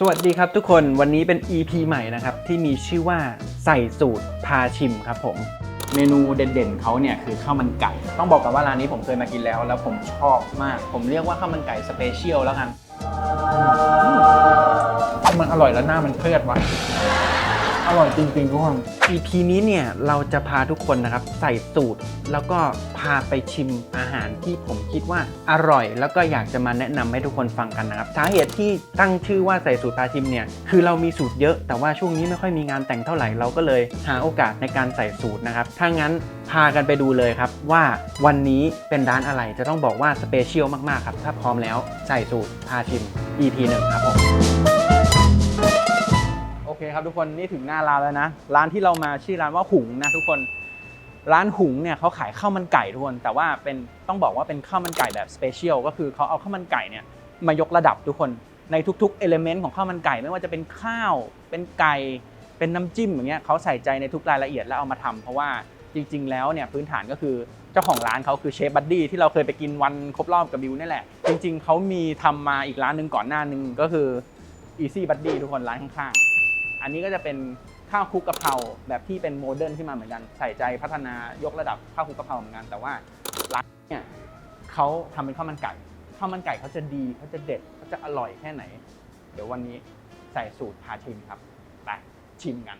สวัสดีครับทุกคนวันนี้เป็น EP ใหม่นะครับ ที่มีชื่อว่าใส่สูตรพาชิมครับผม เมนูเด่นๆเขาเนี่ยคือข้าวมันไก่ ต้องบอกกันว่าร้านนี้ผมเคยมากินแล้ว แล้วผมชอบมาก ผมเรียกว่าข้าวมันไก่สเปเชียลแล้วกัน มันอร่อยแล้วหน้ามันเครียดวะ อร่อยจริงๆทุกคน EP นี้เนี่ยเราจะพาทุกคนนะครับใส่สูตร แล้วก็พาไปชิมอาหารที่ผมคิดว่าอร่อย แล้วก็อยากจะมาแนะนำให้ทุกคนฟังกันนะครับสาเหตุที่ตั้งชื่อว่าใส่สูตรพาชิมเนี่ยคือเรามีสูตรเยอะ แต่ว่าช่วงนี้ไม่ค่อยมีงานแต่งเท่าไหร่เราก็เลยหาโอกาสในการใส่สูตรนะครับถ้างั้นพากันไปดูเลยครับว่าวันนี้เป็นร้านอะไรจะต้องบอกว่าสเปเชียลมากๆครับถ้าพร้อมแล้วใส่สูตรพาชิม EP หนึ่งครับผม เคครับทุกคนนี่ถึงหน้าร้านแล้วนะ ร้านที่เรามาชื่อร้านว่าหุงนะทุกคน ร้านหุงเนี่ยเขาขายข้าวมันไก่ทุกคน แต่ว่าเป็นต้องบอกว่าเป็นข้าวมันไก่แบบสเปเชียลก็คือเขาเอาข้าวมันไก่เนี่ยมายกระดับทุกคนในทุกๆเอลิเมนต์ของข้าวมันไก่ไม่ว่าจะเป็นข้าว เป็นไก่ เป็นน้ำจิ้มอย่างเงี้ยเขาใส่ใจในทุกรายละเอียดแล้วเอามาทำเพราะว่าจริง ๆ แล้วเนี่ยพื้นฐานก็คือเจ้าของร้านเขาคือเชฟบัดดี้ที่เราเคยไปกินวันครบรอบกับบิวนี่แหละ จริง ๆเขามีทำมาอีกร้านหนึ่งก่อนหน้านึงก็คือ Easy Buddy ทุกคนร้านข้างๆ อันนี้ก็จะเป็นข้าวคลุกกะเพราแบบที่เป็นโมเดิร์นขึ้นมาเหมือนกัน ใส่ใจพัฒนายกระดับข้าวคลุกกะเพราเหมือนกัน แต่ว่าร้านเนี่ยเขาทำเป็นข้าวมันไก่ข้าวมันไก่เขาจะดีเขาจะเด็ดเขาจะอร่อยแค่ไหน เดี๋ยววันนี้ใส่สูตรพาชิมครับไปชิมกัน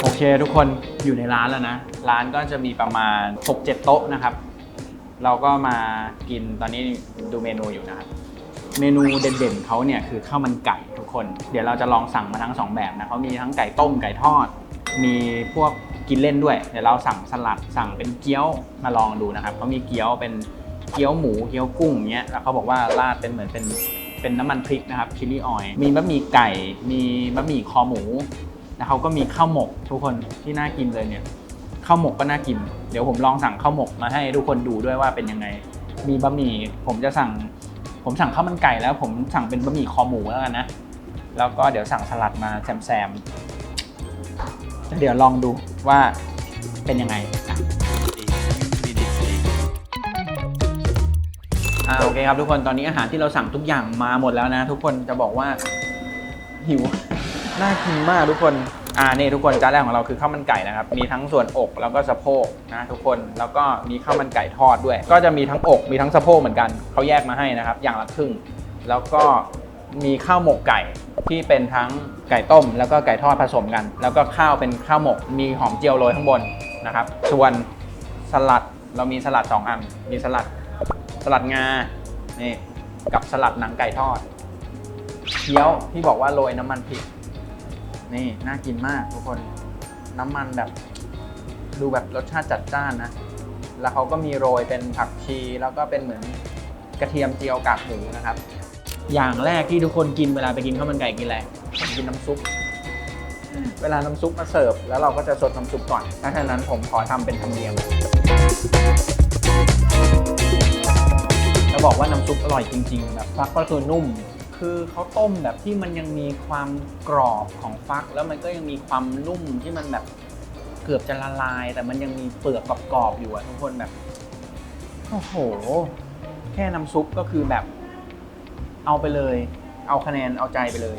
โอเคทุกคนอยู่ในร้านแล้วนะ ร้านก็จะมีประมาณ 6-7 โต๊ะนะครับ เราก็มากินตอนนี้ดูเมนูอยู่นะครับ เมนูเด่นๆเขาเนี่ยคือข้าวมันไก่ทุกคน เดี๋ยวเราจะลองสั่งมาทั้งสองแบบนะเขามีทั้งไก่ต้มไก่ทอด มีพวกกินเล่นด้วย เดี๋ยวเราสั่งสลัดสั่งเป็นเกี๊ยวมาลองดูนะครับเขามีเกี๊ยวเป็นเกี๊ยวหมูเกี๊ยวกุ้งเงี้ยแล้วเขาบอกว่าราดเป็นเหมือนเป็นเป็นน้ำมันพริกนะครับชิลลี่ออยล์มีบะหมี่ไก่ มีบะหมี่คอหมูแล้วเขาก็มีข้าวหมกทุกคนที่น่ากินเลยเนี่ยข้าวหมกก็น่ากิน เดี๋ยวผมลองสั่งข้าวหมกมาให้ทุกคนดูด้วยว่าเป็นยังไง มีบะหมี่ผมจะสั่ง ผมสั่งข้าวมันไก่แล้ว ผมสั่งเป็นบะหมี่คอหมูแล้วกันนะ แล้วก็เดี๋ยวสั่งสลัดมาแซมแซมๆเดี๋ยวลองดูว่าเป็นยังไงอ่าโอเคครับทุกคนตอนนี้อาหารที่เราสั่งทุกอย่างมาหมดแล้วนะ ทุกคนจะบอกว่าหิว น่ากินมากทุกคน อ่านี่ทุกคนจานแรกของเราคือข้าวมันไก่นะครับ มีทั้งส่วนอกแล้วก็สะโพกนะทุกคนแล้วก็มีข้าวมันไก่ทอดด้วย ก็จะมีทั้งอกมีทั้งสะโพกเหมือนกันเขาแยกมาให้นะครับ อย่างละครึ่ง แล้วก็มีข้าวหมกไก่ที่เป็นทั้งไก่ต้ม แล้วก็ไก่ทอดผสมกัน แล้วก็ข้าวเป็นข้าวหมก มีหอมเจียวโรยข้างบนนะครับ ส่วนสลัดเรามีสลัดสองอัน มีสลัดสลัดงา นี่ กับสลัดหนังไก่ทอดเกี๊ยวที่บอกว่าโรยน้ำมันพริก นี่น่ากินมากทุกคนน้ำมันแบบ ดูแบบรสชาติจัดจ้านนะ แล้วเขาก็มีโรยเป็นผักชีแล้วก็เป็นเหมือนกระเทียมเจียวกากหมูนะครับ อย่างแรกที่ทุกคนกินเวลาไปกินข้าวมันไก่กินอะไรกินน้ำซุป เวลาน้ำซุปมาเสิร์ฟแล้วเราก็จะสดน้ำซุปก่อนถ้าฉะนั้นผมขอทำเป็นธรรมเนียมจะบอกว่าน้ำซุปอร่อยจริงๆแบบฟักก็คือนุ่ม คือเขาต้มแบบที่มันยังมีความกรอบของฟัก แล้วมันก็ยังมีความนุ่มที่มันแบบเกือบจะละลาย แต่มันยังมีเปลือกกรอบๆอยู่อะทุกคนแบบโอ้โห แค่น้ำซุปก็คือแบบ เอาไปเลย เอาคะแนนเอาใจไปเลย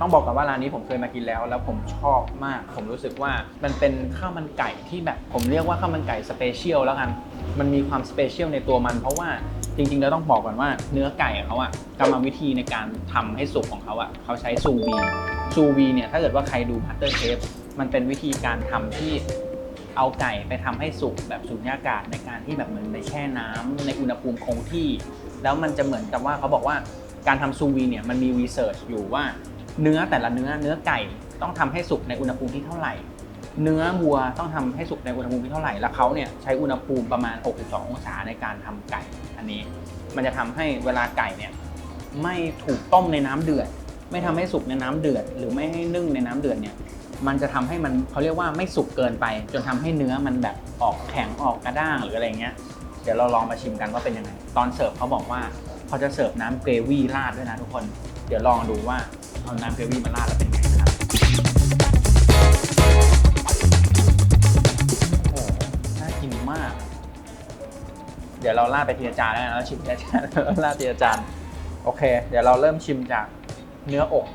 ต้องบอกกันว่าร้านนี้ผมเคยมากินแล้ว แล้วผมชอบมาก ผมรู้สึกว่ามันเป็นข้าวมันไก่ที่แบบ ผมเรียกว่าข้าวมันไก่สเปเชียลแล้วกัน มันมีความสเปเชียลในตัวมัน เพราะว่า จริงๆเราต้องบอกก่อนว่าเนื้อไก่ของเขาอะกรรมวิธีในการทำให้สุกของเขาอะเขาใช้ซูวีซูวีเนี่ยถ้าเกิดว่าใครดูพัตเตอร์เชฟมันเป็นวิธีการทำที่เอาไก่ไปทำให้สุกแบบสุญญากาศในการที่แบบเหมือนไปแช่น้ำในอุณหภูมิคงที่ แล้วมันจะเหมือนกับว่าเขาบอกว่าการทำซูวีเนี่ยมันมีรีเสิร์ชอยู่ว่า เนื้อแต่ละเนื้อเนื้อไก่ต้องทำให้สุกในอุณหภูมิที่เท่าไหร่ เนื้อวัวต้องทำให้สุกในอุณหภูมิที่เท่าไหร่แล้วเขาเนี่ยใช้อุณหภูมิประมาณ 62 องศาในการทำไก่ นนี้ มันจะทำให้เวลาไก่เนี่ยไม่ถูกต้มในน้ำเดือด ไม่ทำให้สุกในน้ำเดือด หรือไม่ให้นึ่งในน้ำเดือดเนี่ยมันจะทำให้มันเขาเรียกว่าไม่สุกเกินไป จนทำให้เนื้อมันแบบออกแข็งออกกระด้างหรืออะไรเงี้ยเดี๋ยวเราลองมาชิมกันว่าเป็นยังไง ตอนเสิร์ฟเขาบอกว่าเขาจะเสิร์ฟน้ำเกรวี่ราดด้วยนะทุกคน เดี๋ยวลองดูว่าเอาน้ำเกรวี่มาราดแล้วเป็นไงนะครับ เดี๋ยวเราลาดไปทีละจานแล้วกันเราชิมทีละจานแล้วลาดทีละจานโอเค เดี๋ยวเราเริ่มชิมจากเนื้ออก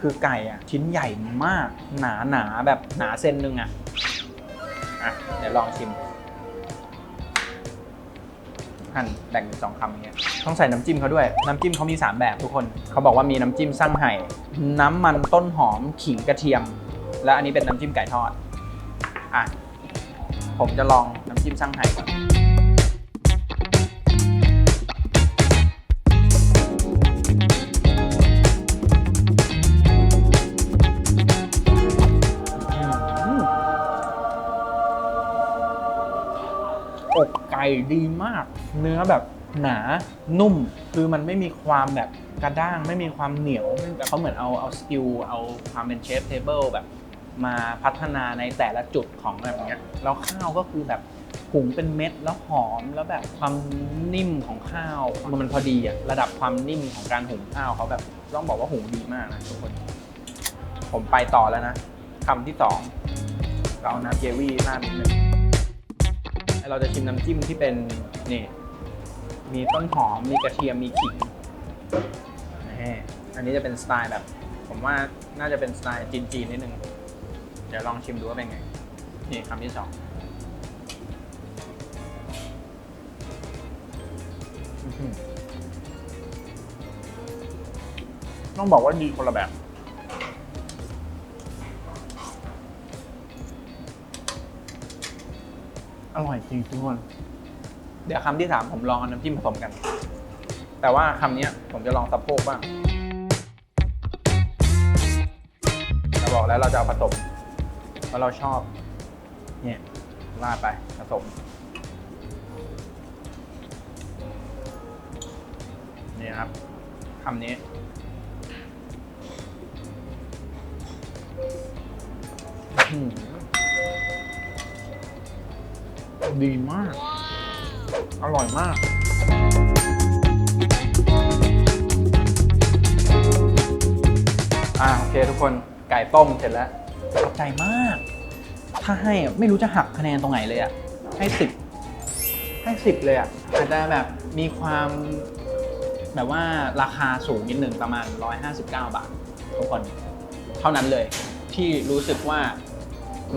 คือไก่อะ ชิ้นใหญ่มากหนาหนาแบบหนาเซนหนึ่งอะอะเดี๋ยวลองชิมหั่นแบ่งเป็นสองคำเงี้ยต้องใส่น้ำจิ้มเขาด้วย น้ำจิ้มเขามี 3 แบบทุกคน เขาบอกว่ามีน้ำจิ้มซั่งไห่น้ำมันต้นหอมขิงกระเทียม และอันนี้เป็นน้ำจิ้มไก่ทอด อะ ผมจะลองน้ำจิ้มซั่งไห่ก่อนอืมอกไก่ดีมาก เนื้อแบบหนานุ่ม คือมันไม่มีความแบบกระด้าง ไม่มีความเหนียวแต่เขาเหมือนเอาเอาสกิลเอาความเป็นเชฟเทเบิลแบบ มาพัฒนาในแต่ละจุดของแบบเนี้ยแล้วข้าวก็คือแบบหุงเป็นเม็ดแล้วหอมแล้วแบบความนิ่มของข้าวมันพอดีอะระดับความนิ่มของการหุงข้าวเขาแบบต้องบอกว่าหุงดีมากนะทุกคน ผมไปต่อแล้วนะคำที่สองเราน้ำเกวี่ราดนิดนึงเราจะชิมน้ำจิ้มที่เป็นนี่มีต้นหอมมีกระเทียมมีขิงอันนี้จะเป็นสไตล์แบบ ผมว่าน่าจะเป็นสไตล์จีนๆนิดนึง เดี๋ยวลองชิมดูว่าเป็นไง นี่คำที่สองต้องบอกว่าดีคนละแบบ อร่อยจริงทุกคน เดี๋ยวคำที่สามผมลองเอาน้ำจิ้มผสมกัน แต่ว่าคำนี้ผมจะลองสะโพกบ้างเราบอกแล้วเราจะเอาผสม เพราะเราชอบ เนี่ยราดไปผสม นี่ครับคำนี้ ดีมาก อร่อยมากอ่าโอเคทุกคนไก่ต้มเสร็จแล้ว ประทับใจมาก ถ้าให้อะไม่รู้จะหักคะแนนตรงไหนเลยอะให้สิบให้สิบเลยอะอาจจะแบบมีความแบบว่าราคาสูงนิดหนึ่งประมาณ 159 บาททุกคน เท่านั้นเลย ที่รู้สึกว่า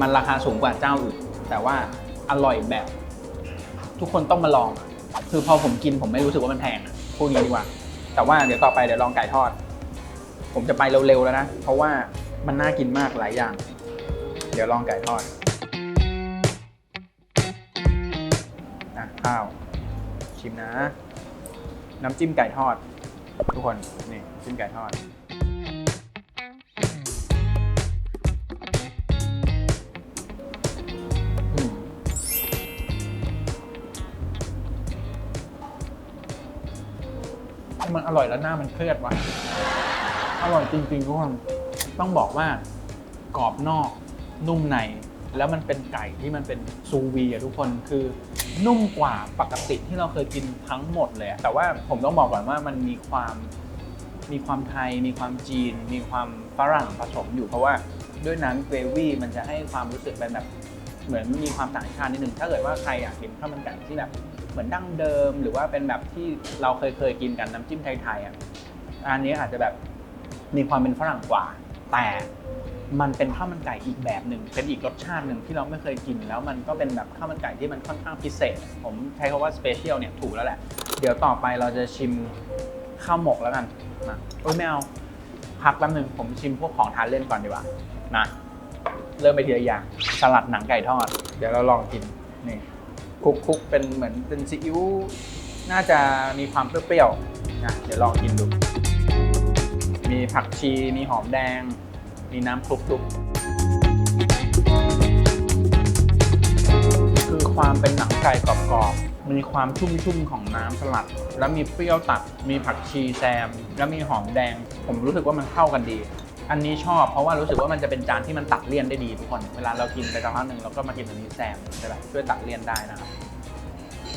มันราคาสูงกว่าเจ้าอื่น แต่ว่าอร่อยแบบ ทุกคนต้องมาลอง คือพอผมกินผมไม่รู้สึกว่ามันแพงพูดงี้ดีกว่า แต่ว่าเดี๋ยวต่อไปเดี๋ยวลองไก่ทอด ผมจะไปเร็วๆแล้วนะ เพราะว่า มันน่ากินมากหลายอย่าง เดี๋ยวลองไก่ทอดนะข้าว ชิมนะ น้ำจิ้มไก่ทอด ทุกคน นี่จิ้มไก่ทอดอืมมันอร่อยแล้วหน้ามันเครียดวะอร่อยจริงๆทุกคน ต้องบอกว่ากรอบนอกนุ่มใน แล้วมันเป็นไก่ที่มันเป็นซูวีอะทุกคนคือนุ่มกว่าปกติที่เราเคยกินทั้งหมดเลยอะแต่ว่าผมต้องบอกก่อนว่ามันมีความมีความไทย มีความจีน มีความฝรั่งผสมอยู่เพราะว่าด้วยน้ำเกรวี่มันจะให้ความรู้สึกเป็นแบบเหมือนมีความต่างชาตินิดนึง ถ้าเกิดว่าใครอยากกินข้าวมันไก่ที่แบบเหมือนดั้งเดิม หรือว่าเป็นแบบที่เราเคยเคยกินกันน้ำจิ้มไทยๆอะอันนี้อาจจะแบบมีความเป็นฝรั่งกว่า แต่มันเป็นข้าวมันไก่อีกแบบหนึ่งเป็นอีกรสชาติหนึ่งที่เราไม่เคยกิน แล้วมันก็เป็นแบบข้าวมันไก่ที่มันค่อนข้างพิเศษ ผมใช้คำว่าสเปเชียลเนี่ยถูกแล้วแหละ เดี๋ยวต่อไปเราจะชิมข้าวหมกแล้วกันนะโอ้ยไม่เอาพักแป๊บหนึงผมชิมพวกของทานเล่นก่อนดีกว่านะเริ่มไปทีละอย่างสลัดหนังไก่ทอด เดี๋ยวเราลองกินนี่คลุกคุกเป็นเหมือนเป็นซีอิ๊วน่าจะมีความเปรี้ยวๆนะเดี๋ยวลองกินดู มีผักชีมีหอมแดง มีน้ำคลุกคลุกคือความเป็นหนังไก่กรอบๆ มีความชุ่มๆ ของน้ำสลัด แล้วมีเปรี้ยวตัด มีผักชีแซม แล้วมีหอมแดง ผมรู้สึกว่ามันเข้ากันดี อันนี้ชอบเพราะว่ารู้สึกว่ามันจะเป็นจานที่มันตัดเลี่ยนได้ดีทุกคน เวลาเรากินไปสักพักหนึ่งเราก็มากินอันนี้แซมใช่ไหมช่วยตัดเลี่ยนได้นะครับ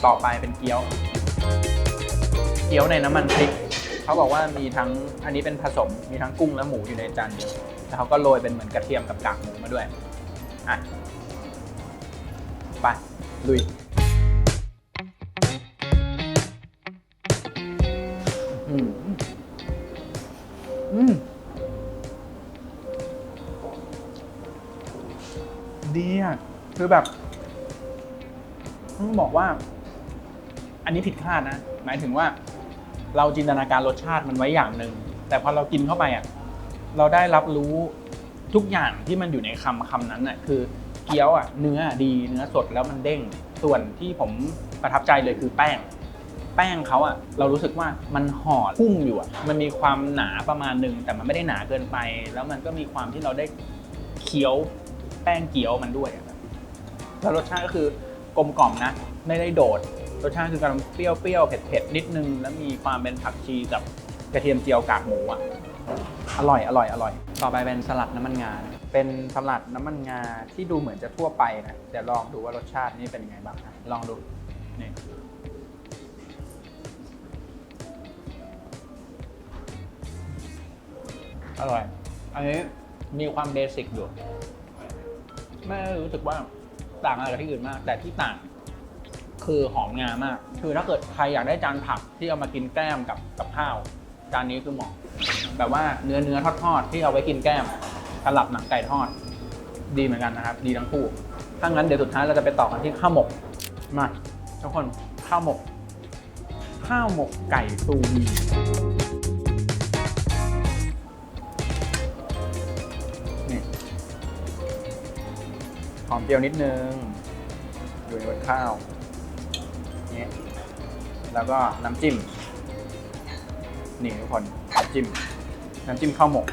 ต่อไปเป็นเกี๊ยว เกี๊ยวในน้ำมันพริก เขาบอกว่ามีทั้งอันนี้เป็นผสมมีทั้งกุ้งและหมูอยู่ในจานเดียวแล้วเขาก็โรยเป็นเหมือนกระเทียมกับกากหมูมาด้วยอะไปลุยอืมอืมดีอะคือแบบต้องบอกว่า อันนี้ผิดคาดนะ หมายถึงว่า เราจินตนาการรสชาติมันไว้อย่างหนึ่งแต่พอเรากินเข้าไปอะเราได้รับรู้ทุกอย่างที่มันอยู่ในคำคำนั้นน่ะคือเกี๊ยวอะเนื้อดีเนื้อสดแล้วมันเด้ง ส่วนที่ผมประทับใจเลยคือแป้ง แป้งเขาอะเรารู้สึกว่ามันห่อพุ่งอยู่อะมันมีความหนาประมาณหนึ่งแต่มันไม่ได้หนาเกินไป แล้วมันก็มีความที่เราได้เคี้ยวแป้งเกี๊ยวมันด้วยอะแล้วรสชาติก็คือกลมกล่อมนะ ไม่ได้โดด รสชาติคือกำลังเปรี้ยวๆเผ็ดๆนิดนึง แล้วมีความเป็นผักชีกับกระเทียมเจียวกากหมูอะอร่อยอร่อยอร่อย ต่อไปเป็นสลัดน้ำมันงา เป็นสลัดน้ำมันงาที่ดูเหมือนจะทั่วไปนะ เดี๋ยวลองดูว่ารสชาตินี่เป็นยังไงบ้างนะลองดู นี่ อร่อย อันนี้มีความเบสิกอยู่ ไม่ได้รู้สึกว่าต่างอะไรกับที่อื่นมาก แต่ที่ต่าง คือหอมงามาก คือถ้าเกิดใครอยากได้จานผักที่เอามากินแกล้มกับกับข้าว จานนี้คือเหมาะ แบบว่าเนื้อเนื้อทอดทอดที่เอาไว้กินแกล้มสลับหนังไก่ทอด ดีเหมือนกันนะครับ ดีทั้งคู่ ถ้างั้นเดี๋ยวสุดท้ายเราจะไปต่อกันที่ข้าวหมก มาทุกคนข้าวหมก ข้าวหมกไก่ซูวีนี่หอมเจียวนิดนึงอยู่ในบนข้าว นี่แล้วก็น้ำจิ้ม นี่ทุกคนน้ำจิ้ม น้ำจิ้มข้าวหมก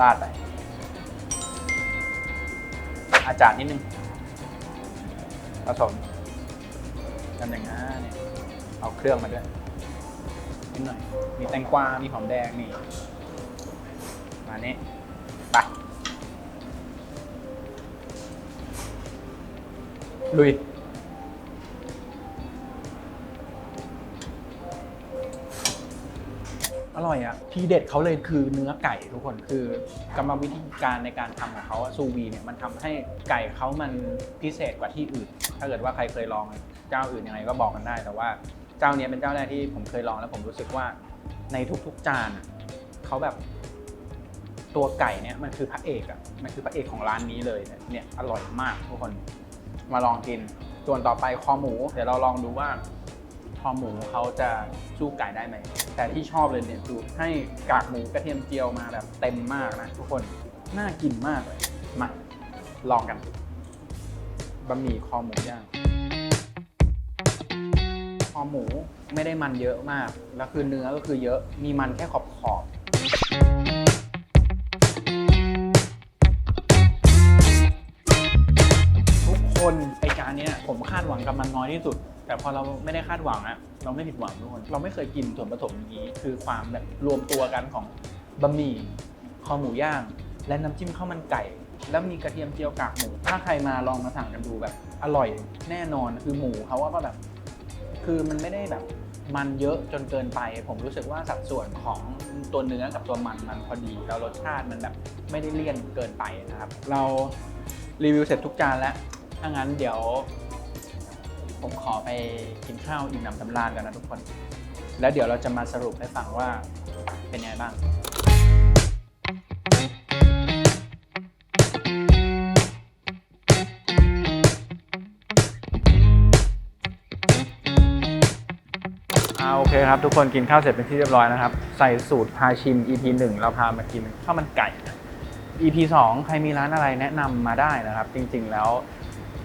ราดไป อาจารย์นิดนึง ผสมกันอย่างนี้นเนี่ยเอาเครื่องมาด้วยนิดหน่อย มีแตงกวา มีหอมแดงนี่ มานี่ไปลุย อร่อยอะทีเด็ดเขาเลยคือเนื้อไก่ทุกคนคือกรรมวิธีการในการทำของเขาซูวีเนี่ยมันทำให้ไก่เขามันพิเศษกว่าที่อื่น ถ้าเกิดว่าใครเคยลองเจ้าอื่นยังไงก็บอกกันได้ แต่ว่าเจ้าเนี้ยเป็นเจ้าแรกที่ผมเคยลองแล้วผมรู้สึกว่าในทุกๆจานเขาแบบตัวไก่เนี่ยมันคือพระเอกอะมันคือพระเอกของร้านนี้เลยเนี่ยเนี่ยอร่อยมากทุกคนมาลองกินส่วนต่อไปคอหมู เดี๋ยวเราลองดูว่า คอหมูเขาจะสู้ไก่ได้ไหม แต่ที่ชอบเลยเนี่ยคือให้กากหมูกระเทียมเจียวมาแบบเต็มมากนะทุกคน น่ากินมากเลย มา ลองกัน บะหมี่คอหมูย่าง คอหมูไม่ได้มันเยอะมาก แล้วคือเนื้อก็คือเยอะ มีมันแค่ขอบขอบทุกคนไอจานนี้ผมคาดหวังกับมันน้อยที่สุด แต่พอเราไม่ได้คาดหวังอะเราไม่ผิดหวังทุกคนเราไม่เคยกินส่วนผสมอย่างนี้ คือความแบบรวมตัวกันของบะหมี่คอหมูย่าง และน้ำจิ้มข้าวมันไก่ แล้วมีกระเทียมเจียวกากหมู ถ้าใครมาลองมาสั่งกันดูแบบ อร่อยแน่นอนคือหมูเขาว่าก็แบบ คือมันไม่ได้แบบมันเยอะจนเกินไป ผมรู้สึกว่าสัดส่วนของตัวเนื้อกับตัวมันมันพอดีแล้วรสชาติมันแบบไม่ได้เลี่ยนเกินไปนะครับ เรารีวิวเสร็จทุกจานแล้วถ้างั้นเดี๋ยว ผมขอไปกินข้าวอิ่มหนำสำราญกันนะทุกคน แล้วเดี๋ยวเราจะมาสรุปให้ฟังว่าเป็นยังไงบ้าง อ่าโอเคครับ ทุกคนกินข้าวเสร็จเป็นที่เรียบร้อยนะครับ ใส่สูตรพาชิม EP 1 เราพามากินข้าวมันไก่ EP 2 ใครมีร้านอะไรแนะนำมาได้นะครับ จริงๆแล้ว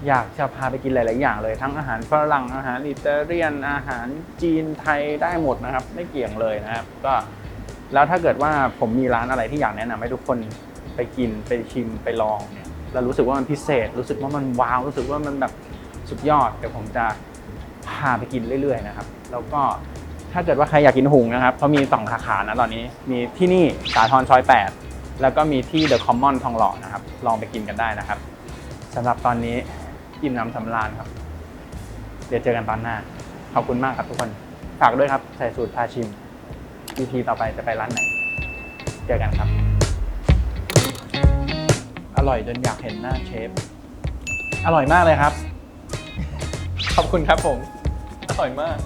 อยากจะพาไปกินหลาย ๆ อย่างเลยทั้งอาหารฝรั่งอาหารอิตาเลียน อาหารจีนไทยได้หมดนะครับ ไม่เกี่ยงเลยนะครับ ก็แล้วถ้าเกิดว่าผมมีร้านอะไรที่อยากแนะนำให้ทุกคนไปกินไปชิมไปลองเนี่ยแล้วรู้สึกว่ามันพิเศษ รู้สึกว่ามันว้าวรู้สึกว่ามันแบบสุดยอดเดี๋ยวผมจะพาไปกินเรื่อย ๆ นะครับ แล้วก็ถ้าเกิดว่าใครอยากกินหุงนะครับเขามีสองสาขานะตอนนี้มีที่นี่สาทรซอย 8 แล้วก็มีที่เดอะคอมมอนทองหล่อนะครับ ลองไปกินกันได้นะครับสำหรับตอนนี้ อิ่มน้ำสำราญครับ เดี๋ยวเจอกันตอนหน้า ขอบคุณมากครับทุกคน ฝากด้วยครับ ใส่สูตรพาชิม EP ต่อไปจะไปร้านไหน เจอกันครับ อร่อยจนอยากเห็นหน้าเชฟ อร่อยมากเลยครับ ขอบคุณครับผม อร่อยมาก